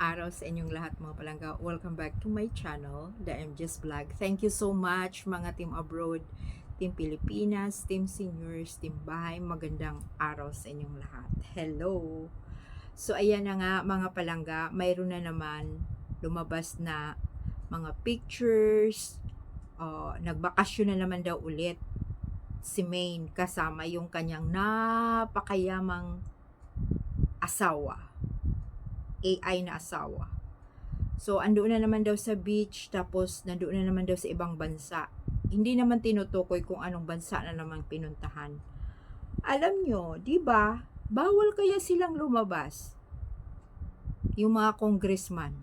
araw sa inyong lahat mga palangga. Welcome back to my channel, The MJ's Vlog. Thank you so much mga team abroad, team Pilipinas, team seniors, team bahay. Magandang araw sa inyong lahat. Hello! So ayan na nga mga palangga, mayroon na naman lumabas na mga pictures. Uh, nagbakasyon na naman daw ulit si Maine kasama yung kanyang napakayamang asawa. AI na asawa. So, andoon na naman daw sa beach, tapos nandoon na naman daw sa ibang bansa. Hindi naman tinutukoy kung anong bansa na naman pinuntahan. Alam nyo, di ba, bawal kaya silang lumabas. Yung mga congressman.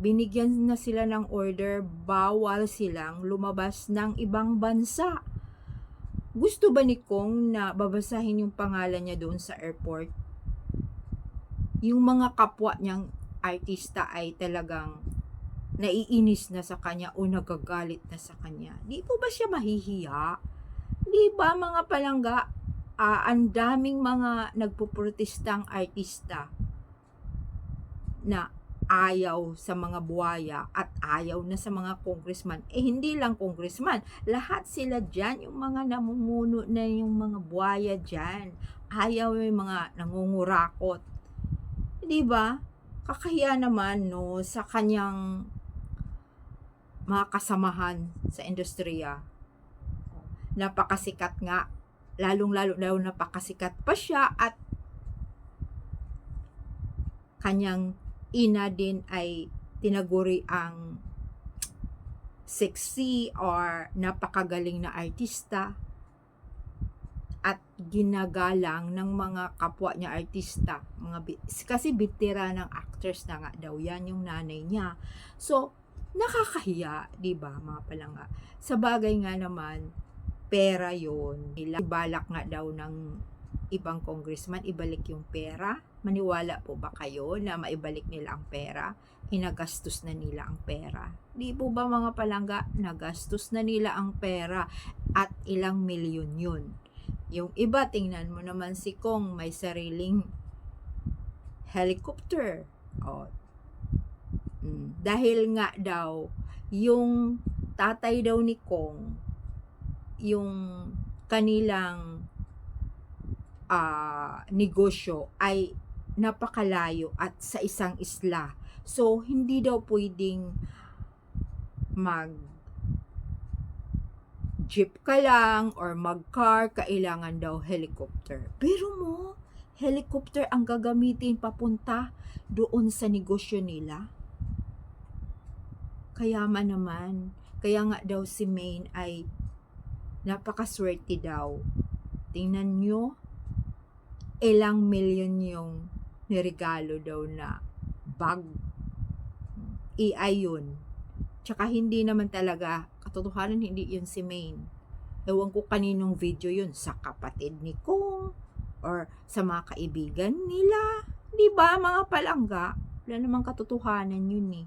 Binigyan na sila ng order, bawal silang lumabas ng ibang bansa. Gusto ba ni Kong na babasahin yung pangalan niya doon sa airport? Yung mga kapwa niyang artista ay talagang naiinis na sa kanya o nagagalit na sa kanya. Di po ba siya mahihiya? Di ba mga palangga, ah, ang daming mga nagpuprotestang artista na ayaw sa mga buhaya at ayaw na sa mga congressman. Eh hindi lang congressman, lahat sila dyan, yung mga namumuno na yung mga buhaya dyan. Ayaw yung mga nangungurakot 'di ba? Kakahiya naman no sa kanyang mga kasamahan sa industriya. Napakasikat nga, lalong-lalo daw napakasikat pa siya at kanyang ina din ay tinaguri ang sexy or napakagaling na artista at ginagalang ng mga kapwa niya artista. Mga kasi bitira ng actors na nga daw yan yung nanay niya. So, nakakahiya, 'di ba, mga palanga. Sa bagay nga naman, pera 'yon. Balak nga daw ng ibang congressman ibalik yung pera. Maniwala po ba kayo na maibalik nila ang pera? Hinagastos na nila ang pera. Di po ba mga palangga, nagastos na nila ang pera at ilang milyon yun yung iba, tingnan mo naman si Kong, may sariling helicopter. O, mm, dahil nga daw, yung tatay daw ni Kong, yung kanilang uh, negosyo ay napakalayo at sa isang isla. So, hindi daw pwedeng mag jeep ka lang or mag-car, kailangan daw helicopter. Pero mo, helicopter ang gagamitin papunta doon sa negosyo nila. Kaya man naman, kaya nga daw si Maine ay napakaswerte daw. Tingnan nyo, ilang milyon yung niregalo daw na bag. AI yun. Tsaka hindi naman talaga katotohanan hindi yun si Maine. Ewan ko kaninong video yun, sa kapatid ni Kong, or sa mga kaibigan nila. Di ba mga palangga? Wala namang katotohanan yun eh.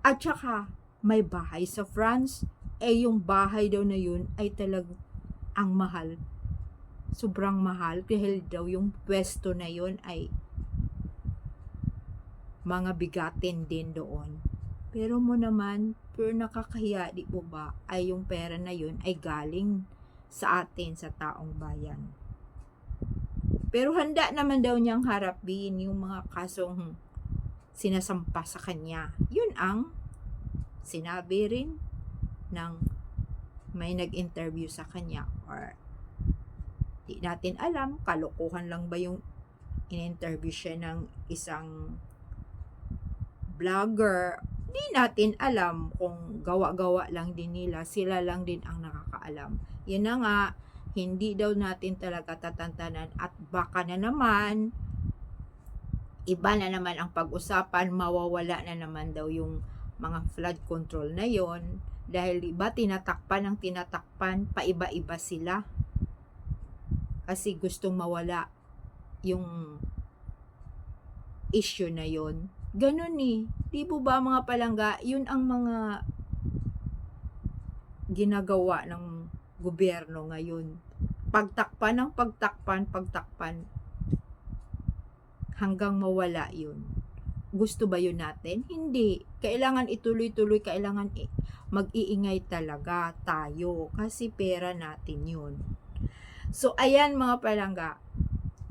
At saka, may bahay sa France, eh yung bahay daw na yun ay talag ang mahal. Sobrang mahal dahil daw yung pwesto na yun ay mga bigatin din doon. Pero mo naman, pero nakakahiya, di po ba, ay yung pera na yun ay galing sa atin, sa taong bayan. Pero handa naman daw niyang harapin yung mga kasong sinasampa sa kanya. Yun ang sinabi rin ng may nag-interview sa kanya or di natin alam, kalokohan lang ba yung in-interview siya ng isang vlogger di natin alam kung gawa-gawa lang din nila, sila lang din ang nakakaalam. Yan na nga, hindi daw natin talaga tatantanan at baka na naman, iba na naman ang pag-usapan, mawawala na naman daw yung mga flood control na yon dahil iba tinatakpan ng tinatakpan, paiba-iba sila. Kasi gustong mawala yung issue na yon Ganon ni. Eh. Di po ba mga palangga, yun ang mga ginagawa ng gobyerno ngayon. Pagtakpan ng pagtakpan, pagtakpan. hanggang mawala yun. Gusto ba yun natin? Hindi. Kailangan ituloy-tuloy, kailangan mag-iingay talaga tayo kasi pera natin yun. So, ayan mga palangga,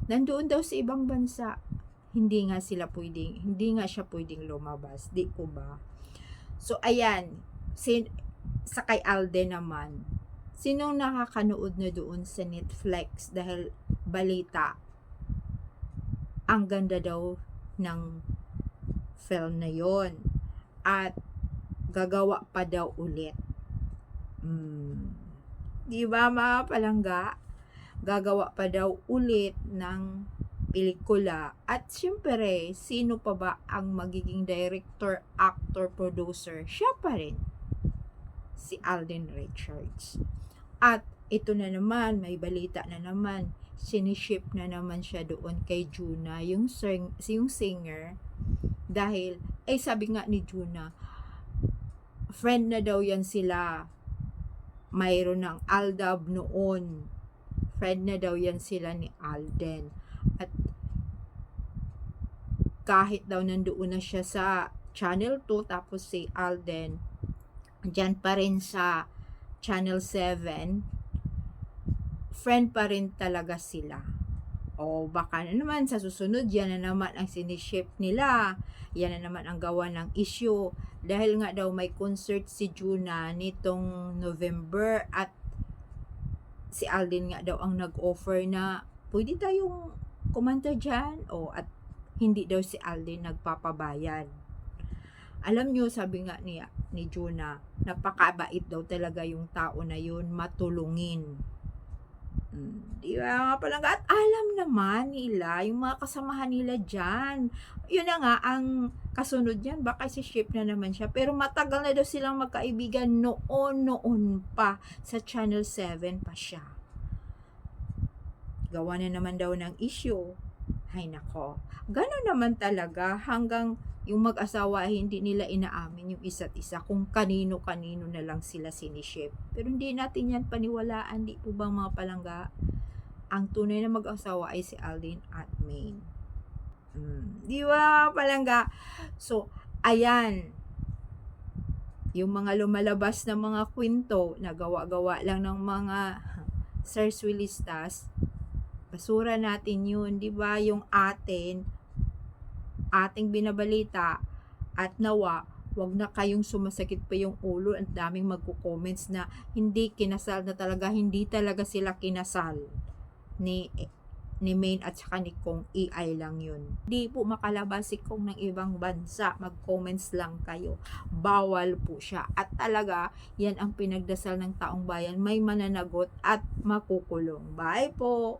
nandoon daw sa ibang bansa, hindi nga sila pwedeng, hindi nga siya pwedeng lumabas. Di ko ba? So, ayan, sin, sa kay Alden naman, sinong nakakanood na doon sa Netflix dahil balita, ang ganda daw ng film na yon at gagawa pa daw ulit. Hmm. Di ba mga palangga? Gagawa pa daw ulit ng pelikula. At syempre, sino pa ba ang magiging director, actor, producer? Siya pa rin. Si Alden Richards. At ito na naman, may balita na naman. Siniship na naman siya doon kay Juna, yung, sing, yung singer. Dahil, eh sabi nga ni Juna, friend na daw yan sila. Mayroon ng Aldab noon. Friend na daw yan sila ni Alden. At kahit daw nandoon na siya sa Channel 2 tapos si Alden dyan pa rin sa Channel 7 friend pa rin talaga sila. O baka na naman sa susunod yan na naman ang siniship nila. Yan na naman ang gawa ng issue. Dahil nga daw may concert si Juna nitong November at si Alden nga daw ang nag-offer na pwede tayong kumanta dyan o at hindi daw si Alden nagpapabayad. Alam nyo, sabi nga ni, ni Juna, napakabait daw talaga yung tao na yun, matulungin. Hmm, di ba nga palang, at alam naman nila, yung mga kasamahan nila dyan. Yun na nga, ang kasunod yan, baka si ship na naman siya. Pero matagal na daw silang magkaibigan noon-noon pa. Sa Channel 7 pa siya. Gawa na naman daw ng issue. Ay nako, gano'n naman talaga hanggang yung mag-asawa ay hindi nila inaamin yung isa't isa kung kanino-kanino na lang sila siniship. Pero hindi natin yan paniwalaan, di po bang mga palangga? Ang tunay na mag-asawa ay si Aldin at Maine. Mm, di ba palangga? So, ayan. Yung mga lumalabas na mga kwento na gawa-gawa lang ng mga serswilistas, basura natin yun, di ba? Yung atin, ating binabalita at nawa, wag na kayong sumasakit pa yung ulo ang daming magko-comments na hindi kinasal na talaga, hindi talaga sila kinasal ni ni Main at saka ni Kong AI lang yun. Hindi po makalabas si Kong ng ibang bansa. Mag-comments lang kayo. Bawal po siya. At talaga, yan ang pinagdasal ng taong bayan. May mananagot at makukulong. Bye po!